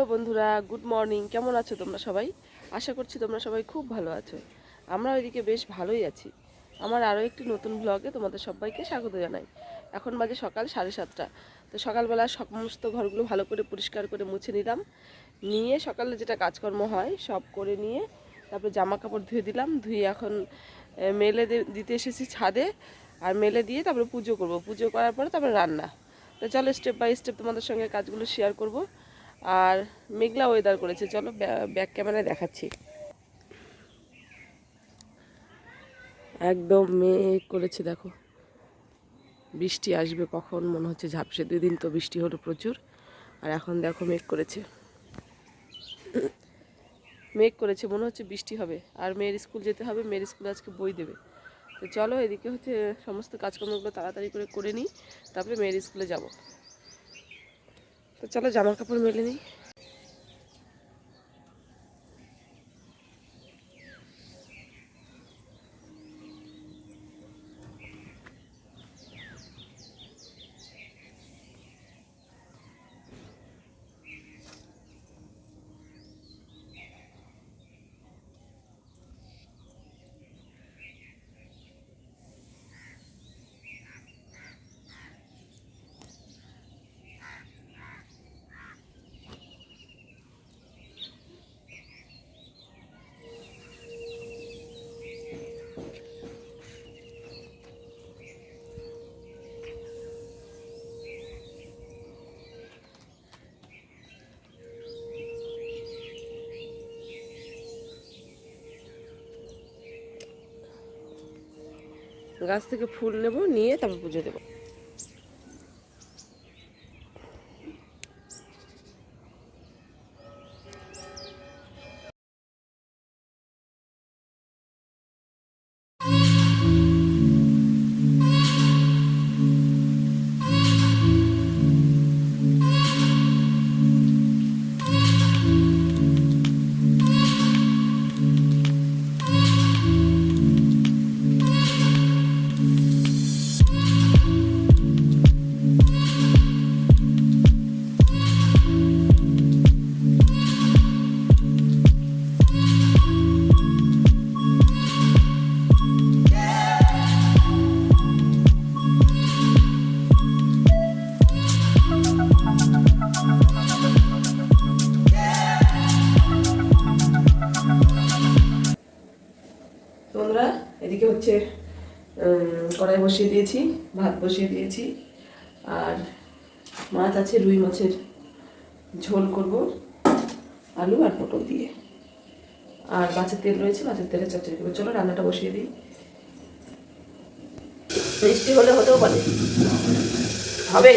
Hello বন্ধুরা, good morning. কেমন আছো তোমরা সবাই? আশা করছি তোমরা সবাই খুব ভালো আছো। আমরা ওইদিকে বেশ ভালোই আছি। আমার আরও একটি নতুন ব্লগে তোমাদের সবাইকে স্বাগত জানাই। এখন বাজে সকাল সাড়ে সাতটা। তো সকালবেলা সমস্ত ঘরগুলো ভালো করে পরিষ্কার করে মুছে নিলাম। নিয়ে সকালে যেটা কাজকর্ম হয়, সব করে নিয়ে তারপরে জামা কাপড় ধুয়ে দিলাম। ধুয়ে এখন মেলে দিতে এসেছি ছাদে। আর মেলে দিয়ে তারপরে পুজো করব। পুজো করার পরে তারপরে রান্না। তো চলো স্টেপ বাই স্টেপ তোমাদের সঙ্গে কাজগুলো শেয়ার করব। আর মেঘলা ওয়েদার করেছে। চলো ব্যাক ক্যামেরায় দেখাচ্ছি। একদম মেঘ করেছে, দেখো। বৃষ্টি আসবে কখন, মনে হচ্ছে ঝাপসে দুই দিন তো বৃষ্টি হলো প্রচুর। আর এখন দেখো মেঘ করেছে। মেঘ করেছে, মনে হচ্ছে বৃষ্টি হবে। আর মেয়ের স্কুল যেতে হবে, মেয়ের স্কুলে আজকে বই দেবে। তো চলো এদিকে হচ্ছে সমস্ত কাজকর্মগুলো তাড়াতাড়ি করে করে নিই, তারপরে মেয়ের স্কুলে যাব। তো চলো জামা কাপড় মেলে নিই। গাছ থেকে ফুল নেব নিয়ে তারপর পুজো দেবো। বসিয়ে দিয়েছি, ভাত বসিয়ে দিয়েছি। আর মাছ আছে, রুই মাছের ঝোল করব, আলু আর পটল দিয়ে। আর মাছের তেল রয়েছে মাছের তেলে চচ্চড়ি করব। চলো রান্নাটা বসিয়ে দিই। বৃষ্টি হলে হতেও পারে। হবে।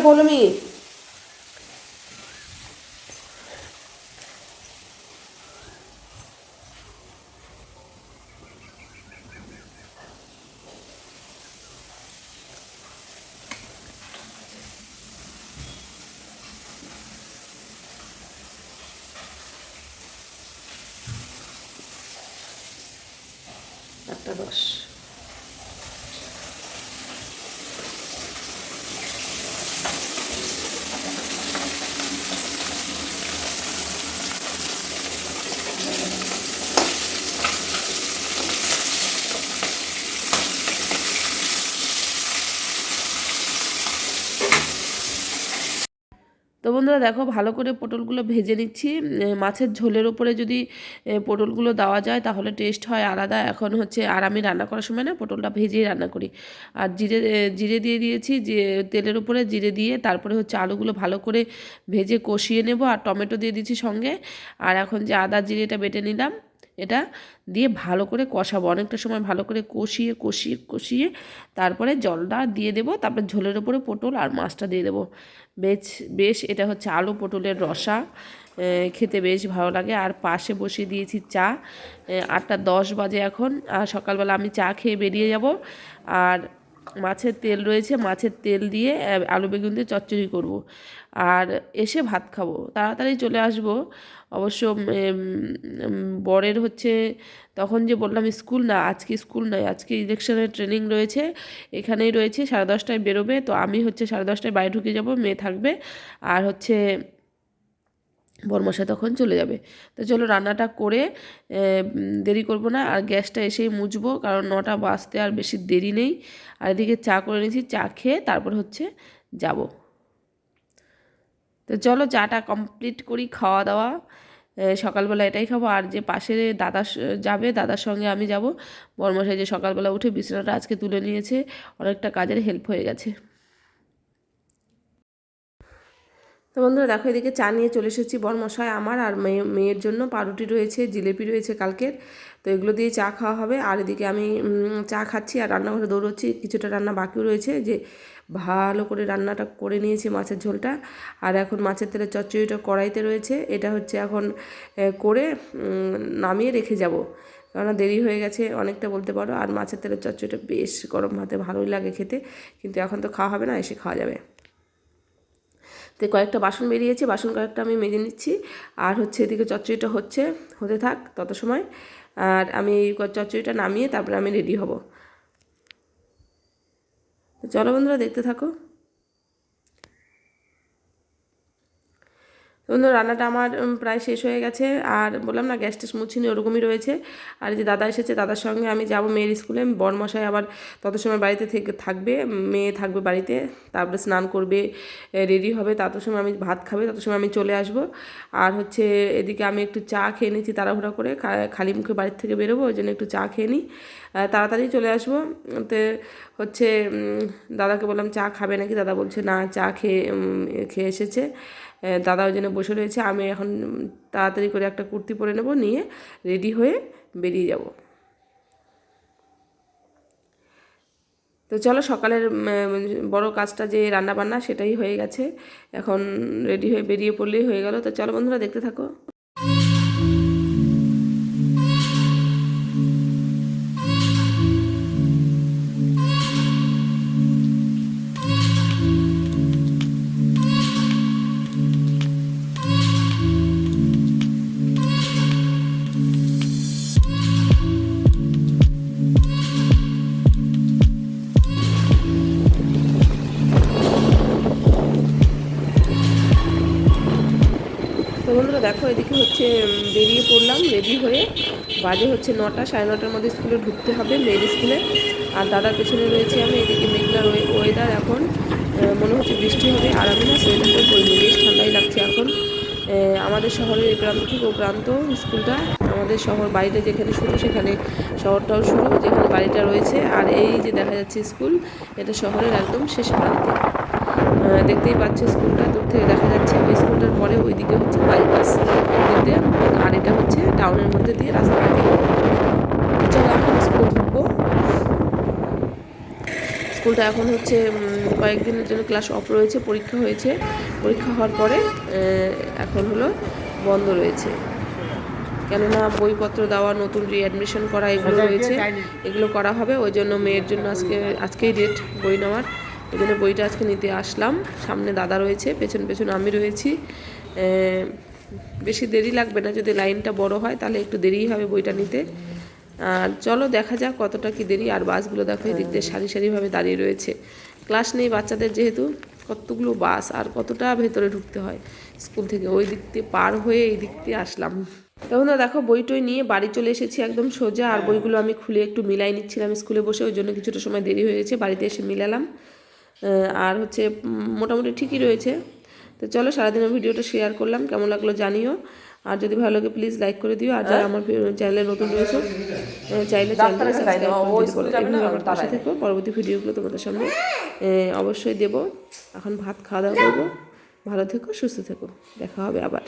বলো মি। একটা দশ। বন্ধুরা দেখো ভালো করে পটলগুলো ভেজে নিচ্ছি। মাছের ঝোলের ওপরে যদি পটলগুলো দেওয়া যায় তাহলে টেস্ট হয় আলাদা। এখন হচ্ছে আর আমি রান্না করার সময় না পটলটা ভেজেই রান্না করি। আর জিরে জিরে দিয়ে দিয়েছি, যে, তেলের উপরে জিরে দিয়ে তারপরে হচ্ছে আলুগুলো ভালো করে ভেজে কষিয়ে নেব। আর টমেটো দিয়ে দিচ্ছি সঙ্গে। আর এখন যে আদা জিরেটা বেটে নিলাম এটা দিয়ে ভালো করে কষাবো। অনেকটা সময় ভালো করে কষিয়ে কষিয়ে কষিয়ে তারপরে জলটা দিয়ে দেবো। তারপরে ঝোলের ওপরে পটল আর মাছটা দিয়ে দেবো। বেশ বেশ এটা হচ্ছে আলু পটলের রসা খেতে বেশ ভালো লাগে। আর পাশে বসে দিয়েছি চা। আটটা দশ বাজে এখন। আর সকালবেলা আমি চা খেয়ে বেরিয়ে যাব। আর মাছের তেল রয়েছে, মাছের তেল দিয়ে আলু বেগুন দিয়ে চচ্চড়ি করব। আর এসে ভাত খাব। তাড়াতাড়ি চলে আসব। অবশ্য বরের হচ্ছে, তখন যে বললাম স্কুল না, আজকে স্কুল নয়, আজকে ইলেকশনের ট্রেনিং রয়েছে, এখানেই রয়েছে, সাড়ে দশটায় বেরোবে। তো আমি হচ্ছে সাড়ে দশটায় বাইরে ঢুকে যাব, মেয়ে থাকবে। আর হচ্ছে বরমশাই তখন চলে যাবে। তো চলো রান্নাটা করে দেরি করব না। আর গ্যাসটা এসেই মুছবো, কারণ নটা বাজতে আর বেশি দেরি নেই। আর এদিকে চা করে নিয়েছি, চা খেয়ে তারপর হচ্ছে যাব। তো চলো চাটা কমপ্লিট করি খাওয়া দাওয়া। সকালবেলা এটাই খাব। আর যে পাশে দাদা যাবে, দাদার সঙ্গে আমি যাব। বর্মশাই যে সকালবেলা উঠে বিছানাটা আজকে তুলে নিয়েছে, অনেকটা কাজের হেল্প হয়ে গেছে। তো বন্ধুরা দেখো এদিকে চা নিয়ে চলে এসেছি বরমশাই আমার আর মেয়ে, মেয়ের জন্য পাউরুটি রয়েছে, জিলেপি রয়েছে কালকের। তো এগুলো দিয়ে চা খাওয়া হবে। আর এদিকে আমি চা খাচ্ছি আর রান্নাঘরে দৌড়চ্ছি। কিছুটা রান্না বাকিও রয়েছে যে ভালো করে রান্নাটা করে নিয়েছি মাছের ঝোলটা। আর এখন মাছের তেলের চচ্চড়িটা কড়াইতে রয়েছে। এটা হচ্ছে এখন করে নামিয়ে রেখে যাব। কেননা দেরি হয়ে গেছে অনেকটা বলতে পারো। আর মাছের তেলের চচ্চড়িটা বেশ গরম ভাতে ভালোই লাগে খেতে। কিন্তু এখন তো খাওয়া হবে না, এসে খাওয়া যাবে। তো কয়েকটা বাসন বেরিয়েছে, বাসন কয়েকটা আমি মেজে নিচ্ছি। আর হচ্ছে এদিকে চচ্চড়িটা হচ্ছে, হতে থাক তত সময়। আর আমি এই চচ্চড়িটা নামিয়ে তারপরে আমি রেডি হব। চলো বন্ধুরা, দেখতে থাকো। তো বন্ধুরা রান্নাটা আমার প্রায় শেষ হয়ে গেছে। আর বললাম না, গ্যাস ট্যাস মুছিনি ওরকমই রয়েছে। আর যে দাদা এসেছে, দাদার সঙ্গে আমি যাব মেয়ের স্কুলে। বরমশাই আবার তত সময় বাড়িতে থেকে থাকবে, মেয়ে থাকবে বাড়িতে, তারপরে স্নান করবে রেডি হবে। তত সময় আমি ভাত খাবে, তত সময় আমি চলে আসব। আর হচ্ছে এদিকে আমি একটু চা খেয়ে নিচ্ছি তাড়াহুড়া করে। খালি মুখে বাড়ির থেকে বেরোবো, ওই জন্য একটু চা খেয়ে নিই। তাড়াতাড়ি চলে আসব। তো, হচ্ছে দাদাকে বললাম, চা খাবে নাকি? দাদা বলছে, না, চা খেয়ে খেয়ে এসেছে। দাদা ওই জন্য বসে রয়েছে, আমি এখন তাড়াতাড়ি করে একটা কুর্তি পরে নেব, নিয়ে রেডি হয়ে বেরিয়ে যাব। তো চলো সকালের বড় কাজটা যে রান্না বান্না সেটাই হয়ে গেছে, এখন রেডি হয়ে বেরিয়ে পড়লেই হয়ে গেল। তো চলো বন্ধুরা দেখতে থাকো। বন্ধুরা দেখো, এদিকে হচ্ছে বেরিয়ে পড়লাম রেডি হয়ে বাজে হচ্ছে নটা, সাড়ে নটার মধ্যে স্কুলে ঢুকতে হবে মেয়ের স্কুলে। আর দাদার পেছনে রয়েছে আমি, এদিকে মেঘলা ওয়েদার এখন মনে হচ্ছে বৃষ্টি হবে, আর আমি না সোয়েটারটা করিনি বেশ ঠান্ডাই লাগছে এখন। আমাদের শহরের এই প্রান্ত থেকে ও প্রান্ত, স্কুলটা, আমাদের শহর বাড়িটা যেখানে শুরু, সেখানে শহরটাও শুরু, যেখানে বাড়িটা রয়েছে। আর এই যে দেখা যাচ্ছে স্কুল, এটা শহরের একদম শেষ প্রান্তে। দেখতেই পাচ্ছ স্কুলটা। দূর থেকে দেখা যাচ্ছে ওই স্কুলটার পরে ওইদিকে হচ্ছে বাইপাস দিয়ে আর এটা হচ্ছে টাউনের মধ্যে দিয়ে রাস্তাটা গেল চলো এখন স্কুলে ঢুকবো। স্কুলটা এখন হচ্ছে কয়েকদিনের জন্য ক্লাস অফ রয়েছে পরীক্ষা হয়েছে। পরীক্ষা হওয়ার পরে এখন হলো বন্ধ রয়েছে। কেননা বইপত্র দেওয়া নতুন রিঅ্যাডমিশন করা এগুলো রয়েছে। এগুলো করা হবে ওই জন্য মেয়ের জন্য আজকে আজকেই ডেট বই নেওয়ার। ওই জন্য বইটা আজকে নিতে আসলাম। সামনে দাদা রয়েছে, পেছন পেছন আমি রয়েছি। বেশি দেরি লাগবে না, যদি লাইনটা বড় হয় তাহলে একটু দেরিই হবে বইটা নিতে। আর চলো দেখা যাক কতটা কি দেরি, আর বাসগুলো দেখো এদিক দিয়ে সারি সারিভাবে দাঁড়িয়ে রয়েছে। ক্লাস নেই বাচ্চাদের যেহেতু, কতগুলো বাস আর কতটা ভেতরে ঢুকতে হয় স্কুল থেকে। ওই দিক দিয়ে পার হয়ে এই দিক দিয়ে আসলাম। তখন দেখো, বই টই নিয়ে বাড়ি চলে এসেছি একদম সোজা, আর বইগুলো আমি খুলে একটু মিলাই নিচ্ছিলাম স্কুলে বসে, ওই জন্য কিছুটা সময় দেরি হয়েছে বাড়িতে এসে মিলালাম। আর হচ্ছে মোটামুটি ঠিকই রয়েছে। তো চলো সারাদিনের ভিডিওটা শেয়ার করলাম। কেমন লাগল জানিও। আর যদি ভালো লাগে প্লিজ লাইক করে দিও। আর যারা আমার চ্যানেলে নতুন রয়েছে চাইলে চ্যানেলটা সাবস্ক্রাইব করে আমার পাশে থেকো পরবর্তী ভিডিওগুলো তোমাদের সামনে অবশ্যই দেবো। এখন ভাত খাওয়া দাওয়া করব। ভালো থেকো সুস্থ থেকো। দেখা হবে আবার।